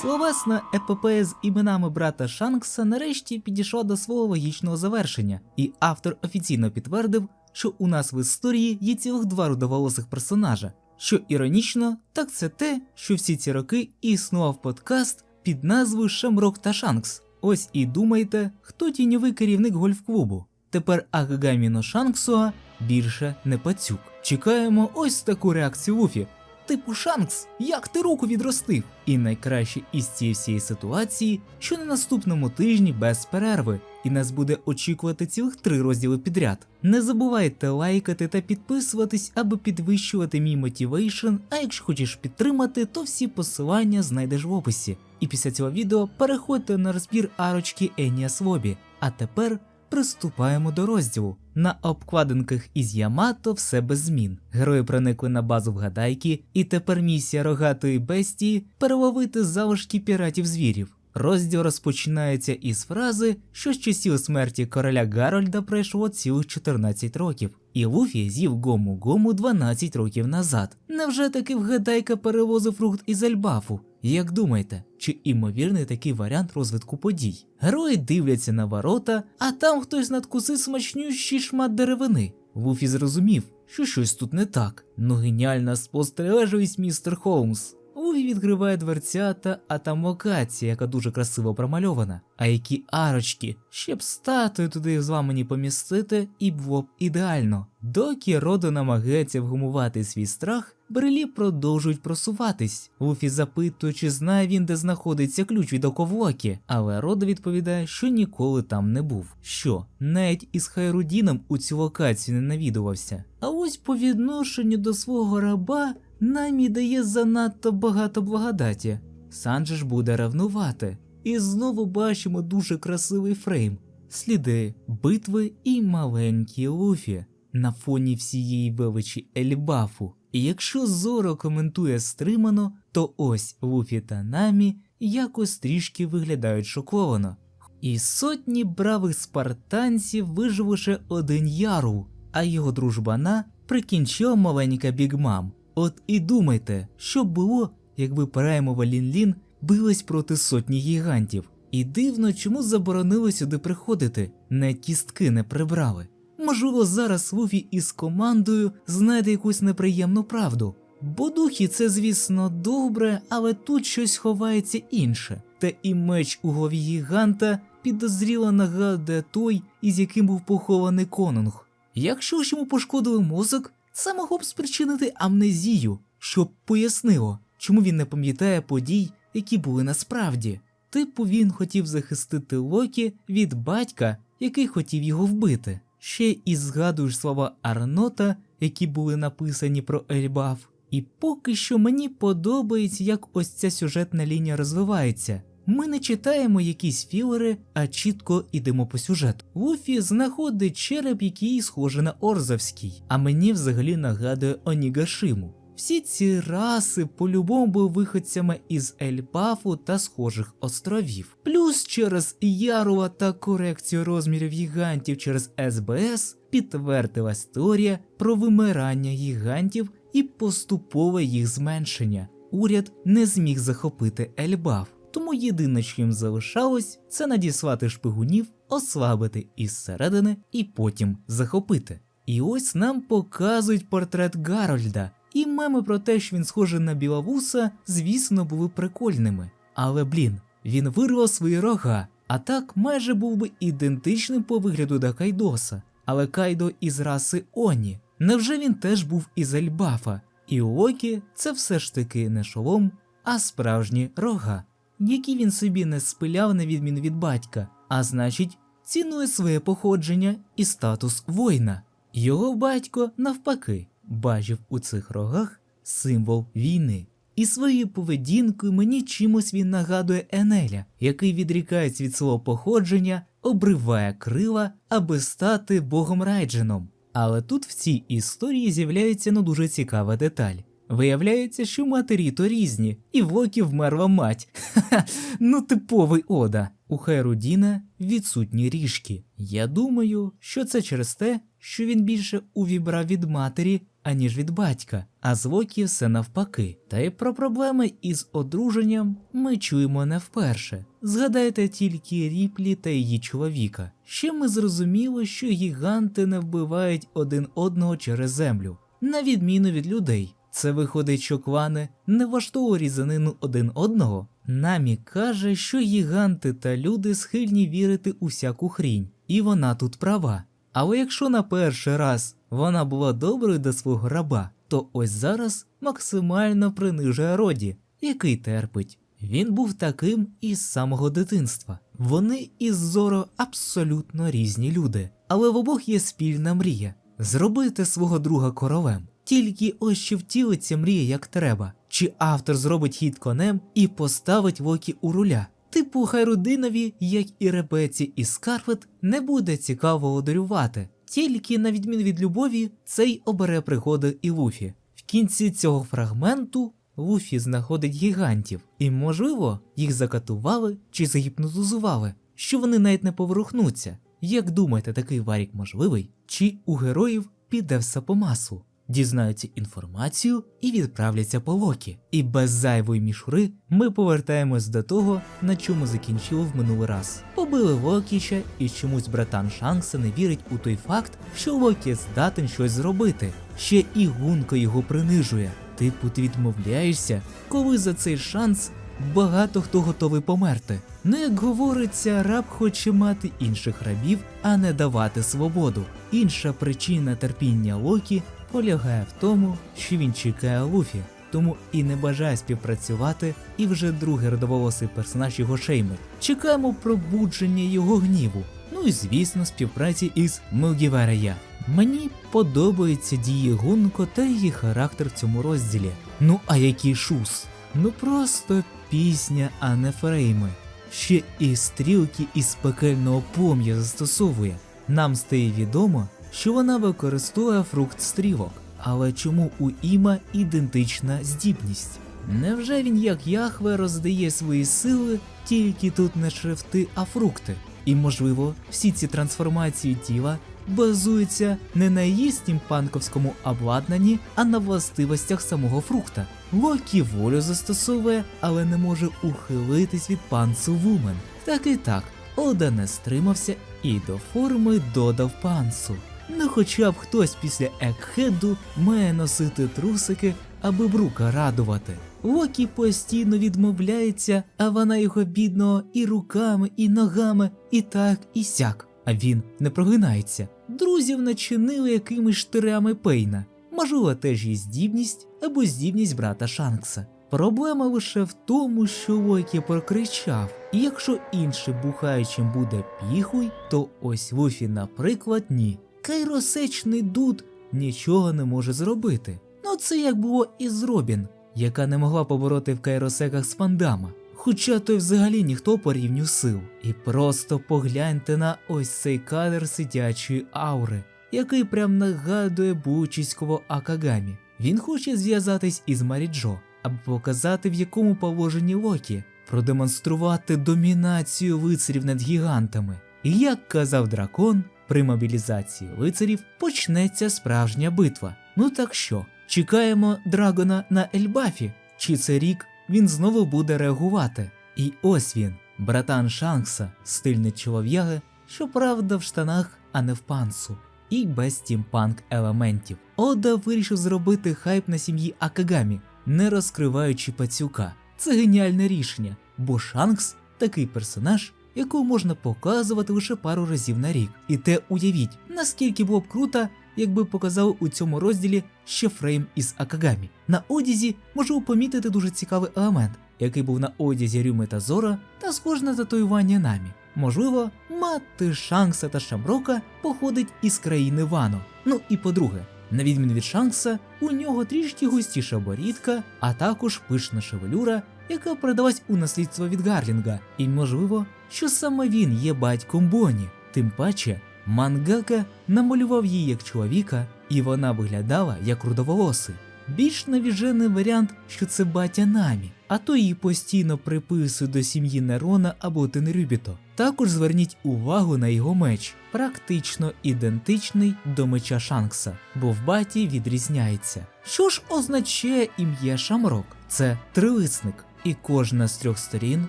Словесна епопея з іменами брата Шанкса нарешті підійшла до свого логічного завершення, і автор офіційно підтвердив, що у нас в історії є цілих два рудоволосих персонажа. Що іронічно, так це те, що всі ці роки існував подкаст під назвою Шамрок та Шанкс. Ось і думайте, хто тіньовий керівник гольф-клубу. Тепер Агагаміно Шанксуа більше не пацюк. Чекаємо ось таку реакцію Луфі. Типу Шанкс, як ти руку відростив? І найкраще із цієї всієї ситуації, що на наступному тижні без перерви, і нас буде очікувати цілих три розділи підряд. Не забувайте лайкати та підписуватись, аби підвищувати мій мотивейшн. А якщо хочеш підтримати, то всі посилання знайдеш в описі. І після цього відео переходьте на розбір арочки Еніас Лобі. А тепер приступаємо до розділу. На обкладинках із Ямато все без змін. Герої проникли на базу в гадайки, і тепер місія рогатої бестії переловити залишки піратів звірів. Розділ розпочинається із фрази, що з часів смерті короля Гарольда пройшло цілих 14 років, і Луфі з'їв гому гому 12 років назад. Невже таки вгадайка перевозив фрукт із Ельбафу? Як думаєте, чи імовірний такий варіант розвитку подій? Герої дивляться на ворота, а там хтось надкусив смачнющий шмат деревини. Луфі зрозумів, що щось тут не так. Ну геніальна спостережливість, містер Холмс. Луфі відкриває дверцята, а там локація, яка дуже красиво промальована. А які арочки, щоб статую туди зламані помістити, і було б ідеально. Доки Родо намагається вгумувати свій страх, брелі продовжують просуватись. Луфі запитує, чи знає він, де знаходиться ключ від оковлоки, але Родо відповідає, що ніколи там не був. Що, навіть із Хайрудіном у цю локацію не навідувався. А ось по відношенню до свого раба Намі дає занадто багато благодаті. Санджи ж буде ревнувати. І знову бачимо дуже красивий фрейм, сліди битви і маленькі Луфі на фоні всієї величі Ельбафу. І якщо Зоро коментує стримано, то ось Луфі та Намі якось трішки виглядають шоковано. І сотні бравих спартанців вижив лише один яру, а його дружбана прикінчила маленька бігмам. От і думайте, що б було, якби Праймова Лін-Лін билась проти сотні гігантів. І дивно, чому заборонили сюди приходити, не кістки не прибрали. Можливо, зараз Луфі із командою знайде якусь неприємну правду. Бо духи це, звісно, добре, але тут щось ховається інше. Та і меч у голові гіганта підозріло нагадує той, із яким був похований конунг. Якщо ж йому пошкодили мозок, це могло б спричинити амнезію, щоб пояснило, чому він не пам'ятає подій, які були насправді. Типу він хотів захистити Локі від батька, який хотів його вбити. Ще і згадуєш слова Арнота, які були написані про Ельбаф. І поки що мені подобається, як ось ця сюжетна лінія розвивається. Ми не читаємо якісь філери, а чітко йдемо по сюжету. Луфі знаходить череп, який схожий на Орзовський, а мені взагалі нагадує Онігашиму. Всі ці раси по-любому були виходцями із Ельбафу та схожих островів. Плюс через Ярува та корекцію розмірів гігантів через СБС підтвердилась теорія про вимирання гігантів і поступове їх зменшення. Уряд не зміг захопити Ельбаф. Тому єдине, що їм залишалось, це надіслати шпигунів, ослабити із середини і потім захопити. І ось нам показують портрет Гарольда, і меми про те, що він схожий на білавуса, звісно, були прикольними. Але блін, він вирвав свої рога, а так майже був би ідентичним по вигляду до Кайдоса. Але Кайдо із раси Оні. Невже він теж був із Ельбафа? І у Локі це все ж таки не шолом, а справжні рога які він собі не спиляв на відміну від батька, а значить, цінує своє походження і статус воїна. Його батько, навпаки, бачив у цих рогах символ війни. І своєю поведінкою мені чимось він нагадує Енеля, який відрікається від свого походження, обриває крила, аби стати богом Райдженом. Але тут в цій історії з'являється ну дуже цікава деталь. Виявляється, що матері то різні, і в Локі вмерла мать. Ха-ха, ну типовий ода. У Хайрудіна відсутні ріжки. Я думаю, що це через те, що він більше увібрав від матері, аніж від батька, а з Локі все навпаки. Та й про проблеми із одруженням ми чуємо не вперше. Згадайте тільки Ріплі та її чоловіка. Ще ми зрозуміли, що гіганти не вбивають один одного через землю, на відміну від людей. Це виходить, що клани не влаштовують різанину один одного. Намі каже, що гіганти та люди схильні вірити у всяку хрінь, і вона тут права. Але якщо на перший раз вона була доброю до свого раба, то ось зараз максимально принижує роді, який терпить. Він був таким із самого дитинства. Вони із Зоро абсолютно різні люди, але в обох є спільна мрія зробити свого друга королем. Тільки ось чи втілиться мрія як треба, чи автор зробить хід конем і поставить Локі у руля. Типу, хай родинові, як і Ребеці і Скарфет, не буде цікаво одарювати. Тільки на відміну від любові, цей обере пригоди і Луфі. В кінці цього фрагменту Луфі знаходить гігантів, і, можливо, їх закатували чи загіпнотизували, що вони навіть не поворухнуться. Як думаєте, такий варік можливий? Чи у героїв піде все по маслу? Дізнаються інформацію і відправляться по Локі. І без зайвої мішури ми повертаємось до того, на чому закінчили в минулий раз. Побили Локіча, і чомусь братан Шанкса не вірить у той факт, що Локі здатен щось зробити. Ще і Гунко його принижує. Типу, ти відмовляєшся, коли за цей шанс багато хто готовий померти. Ну, як говориться, раб хоче мати інших рабів, а не давати свободу. Інша причина терпіння Локі полягає в тому, що він чекає Луфі, тому і не бажає співпрацювати, і вже другий родоволосий персонаж його шейми. Чекаємо пробудження його гніву. Ну і звісно, співпраці із Мелгіверея. Мені подобаються дії Гунко та її характер в цьому розділі. Ну а який шус? Ну просто пісня, а не фрейми. Ще і стрілки із пекельного пом'я застосовує. Нам стає відомо, що вона використовує фрукт стрілок. Але чому у Іма ідентична здібність? Невже він, як Яхве, роздає свої сили, тільки тут не шрифти, а фрукти? І, можливо, всі ці трансформації тіла базуються не на її стімпанковському обладнанні, а на властивостях самого фрукта. Локі волю застосовує, але не може ухилитись від пансу вумен. Так і так, Ода не стримався і до форми додав пансу. Ну хоча б хтось після Екхеду має носити трусики, аби брука радувати. Локі постійно відмовляється, а вона його бідного і руками, і ногами, і так, і сяк. А він не прогинається. Друзів начинили якимись штирями пейна. Можливо, теж є здібність або здібність брата Шанкса. Проблема лише в тому, що Локі прокричав, і якщо інший бухаючим буде піхуй, то ось Луфі, наприклад, ні. Кайросечний дуд нічого не може зробити. Ну це як було із Робін, яка не могла побороти в кайросеках з пандама. Хоча той взагалі ніхто по рівню сил. І просто погляньте на ось цей кадр сидячої аури, який прям нагадує бучиського Акагамі. Він хоче зв'язатись із Маріджо, аби показати в якому положенні Локі, продемонструвати домінацію лицарів над гігантами. І як казав дракон, при мобілізації лицарів почнеться справжня битва. Ну так що, чекаємо Драгона на Ельбафі? Чи це рік він знову буде реагувати? І ось він, братан Шанкса, стильний чолов'яги, щоправда в штанах, а не в пансу. І без стімпанк елементів. Ода вирішив зробити хайп на сім'ї Акагамі, не розкриваючи пацюка. Це геніальне рішення, бо Шанкс такий персонаж, якого можна показувати лише пару разів на рік. І те уявіть, наскільки було б круто, якби показали у цьому розділі ще фрейм із Акагамі. На одязі можу помітити дуже цікавий елемент, який був на одязі Рюми та Зора, та схож на татуювання намі. Можливо, мати Шанкса та Шамрока походить із країни Вано. Ну і по-друге, на відміну від Шанкса, у нього трішки густіша борідка, а також пишна шевелюра, яка передалась у наслідство від Гарлінга, і можливо, що саме він є батьком Боні. Тим паче, мангака намалював її як чоловіка, і вона виглядала як рудоволосий. Більш навіжений варіант, що це батя Намі, а то її постійно приписують до сім'ї Нерона або Тенрюбіто. Також зверніть увагу на його меч, практично ідентичний до меча Шанкса, бо в баті відрізняється. Що ж означає ім'я Шамрок? Це трилисник, і кожна з трьох сторін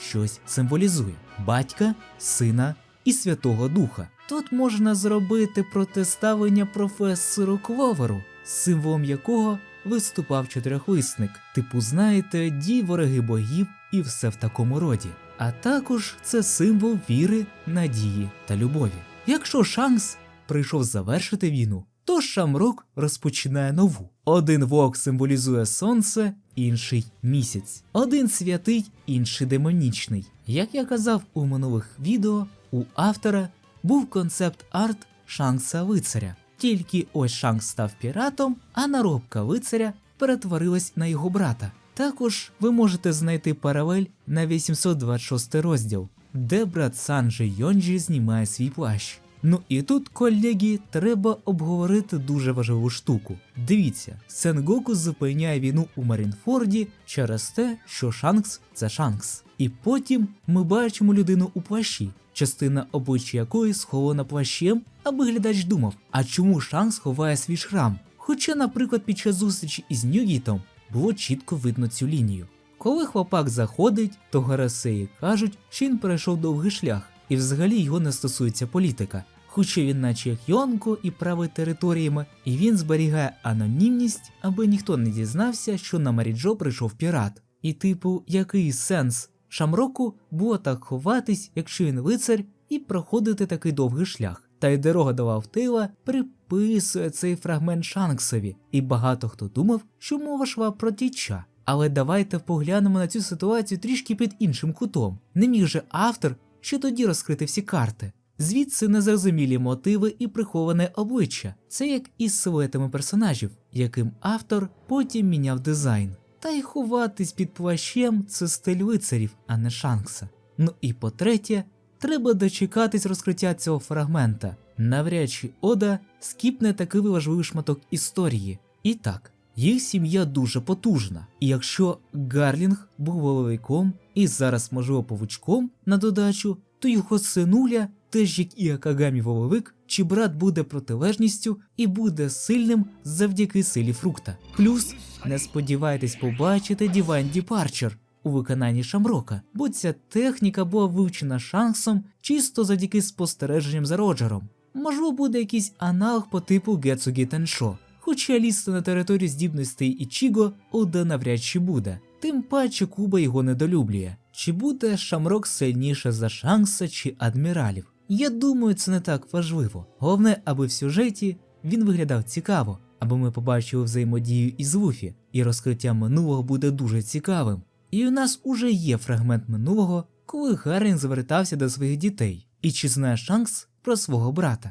щось символізує: батька, сина і Святого Духа. Тут можна зробити протиставлення професору Кловеру, символом якого виступав чотирьохлисник, типу, знаєте, дій вороги богів і все в такому роді. А також це символ віри, надії та любові. Якщо Шанкс прийшов завершити війну, то Шамрок розпочинає нову. Один вовк символізує сонце, інший місяць. Один святий, інший демонічний. Як я казав у минулих відео, у автора був концепт арт Шанкса лицаря. Тільки ось Шанкс став піратом, а наробка лицаря перетворилась на його брата. Також ви можете знайти паралель на 826 розділ, де брат Санджі Йонджі знімає свій плащ. Ну і тут, колеги, треба обговорити дуже важливу штуку. Дивіться, Сенгоку зупиняє війну у Марінфорді через те, що Шанкс це Шанкс. І потім ми бачимо людину у плащі, частина обличчя якої схована плащем, аби глядач думав, а чому Шанкс ховає свій шрам? Хоча, наприклад, під час зустрічі із Ньюгітом було чітко видно цю лінію. Коли хлопак заходить, то Гарасеї кажуть, що він перейшов довгий шлях, і взагалі його не стосується політика. Хоча він, наче як Йонко, і править територіями, і він зберігає анонімність, аби ніхто не дізнався, що на Маріджо прийшов пірат. І, типу, який сенс Шамроку було так ховатись, якщо він лицар, і проходити такий довгий шлях. Та й дорога до Лавтила приписує цей фрагмент Шанксові, і багато хто думав, що мова йшла про тіча. Але давайте поглянемо на цю ситуацію трішки під іншим кутом. Не міг же автор ще тоді розкрити всі карти. Звідси незрозумілі мотиви і приховане обличчя. Це як із силуетами персонажів, яким автор потім міняв дизайн. Та й ховатись під плащем це стиль лицарів, а не Шанкса. Ну і по-третє, треба дочекатись розкриття цього фрагмента. Навряд чи Ода скіпне такий важливий шматок історії. І так, їх сім'я дуже потужна. І якщо Гарлінг був воловиком і зараз, можливо, павучком на додачу, то його синуля, теж як і Акагамі воловик, чи брат буде протилежністю і буде сильним завдяки силі фрукта. Плюс не сподівайтесь побачити Divine Departure у виконанні Шамрока, бо ця техніка була вивчена Шанксом чисто завдяки спостереженням за Роджером. Можливо, буде якийсь аналог по типу Гетсугі Теншо, хоча лізти на територію здібностей Ічіго Ода навряд чи буде. Тим паче Куба його недолюблює. Чи буде Шамрок сильніше за Шанкса чи адміралів? Я думаю, це не так важливо. Головне, аби в сюжеті він виглядав цікаво, аби ми побачили взаємодію із Луфі, і розкриття минулого буде дуже цікавим. І у нас уже є фрагмент минулого, коли Гаррін звертався до своїх дітей. І чи знає Шанкс про свого брата?